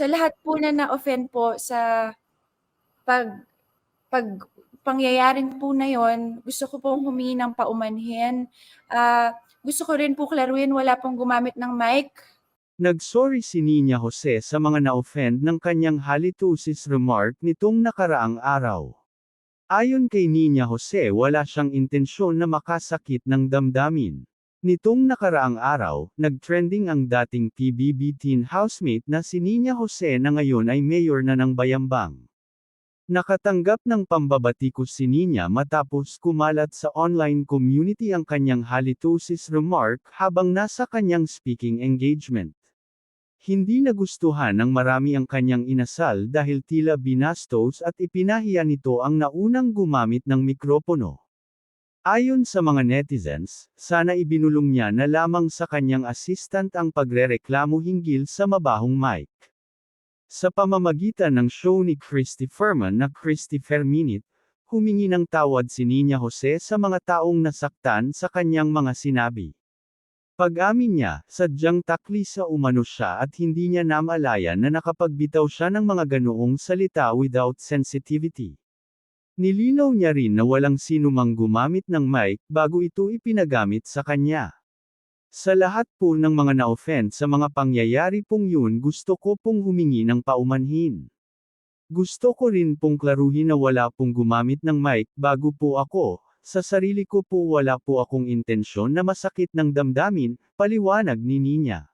Sa lahat po na na-offend po sa pag pag pangyayaring po na yun, gusto ko pong humingi ng paumanhin. Ah, gusto ko rin po klaruhin wala pong gumamit ng mic. Nagsorry si Nina Jose sa mga na-offend ng kanyang halitosis remark nitong nakaraang araw. Ayon kay Nina Jose wala siyang intensyon na makasakit ng damdamin. Nitong nakaraang araw, nagtrending ang dating PBB teen housemate na si Nina Jose na ngayon ay mayor na ng Bayambang. Nakatanggap ng pambabatikos si Nina matapos kumalat sa online community ang kanyang halitosis remark habang nasa kanyang speaking engagement. Hindi nagustuhan ng marami ang kanyang inasal dahil tila binastos at ipinahiya nito ang naunang gumamit ng mikropono. Ayon sa mga netizens, sana ibinulong niya na lamang sa kanyang assistant ang pagrereklamo hinggil sa mabahong mic. Sa pamamagitan ng show ni Christy Ferman na Christy Ferminit, humingi ng tawad si Nina Jose sa mga taong nasaktan sa kanyang mga sinabi. Pag-amin niya, sadyang takli sa umano siya at hindi niya namalayan na nakapagbitaw siya ng mga ganoong salita without sensitivity. Nilinaw niya rin na walang sinumang gumamit ng mic bago ito ipinagamit sa kanya. Sa lahat po ng mga na-offend sa mga pangyayari pong yun gusto ko pong humingi ng paumanhin. Gusto ko rin pong klaruhin na wala pong gumamit ng mic bago po ako, sa sarili ko po wala po akong intensyon na masakit ng damdamin, paliwanag ni Nina.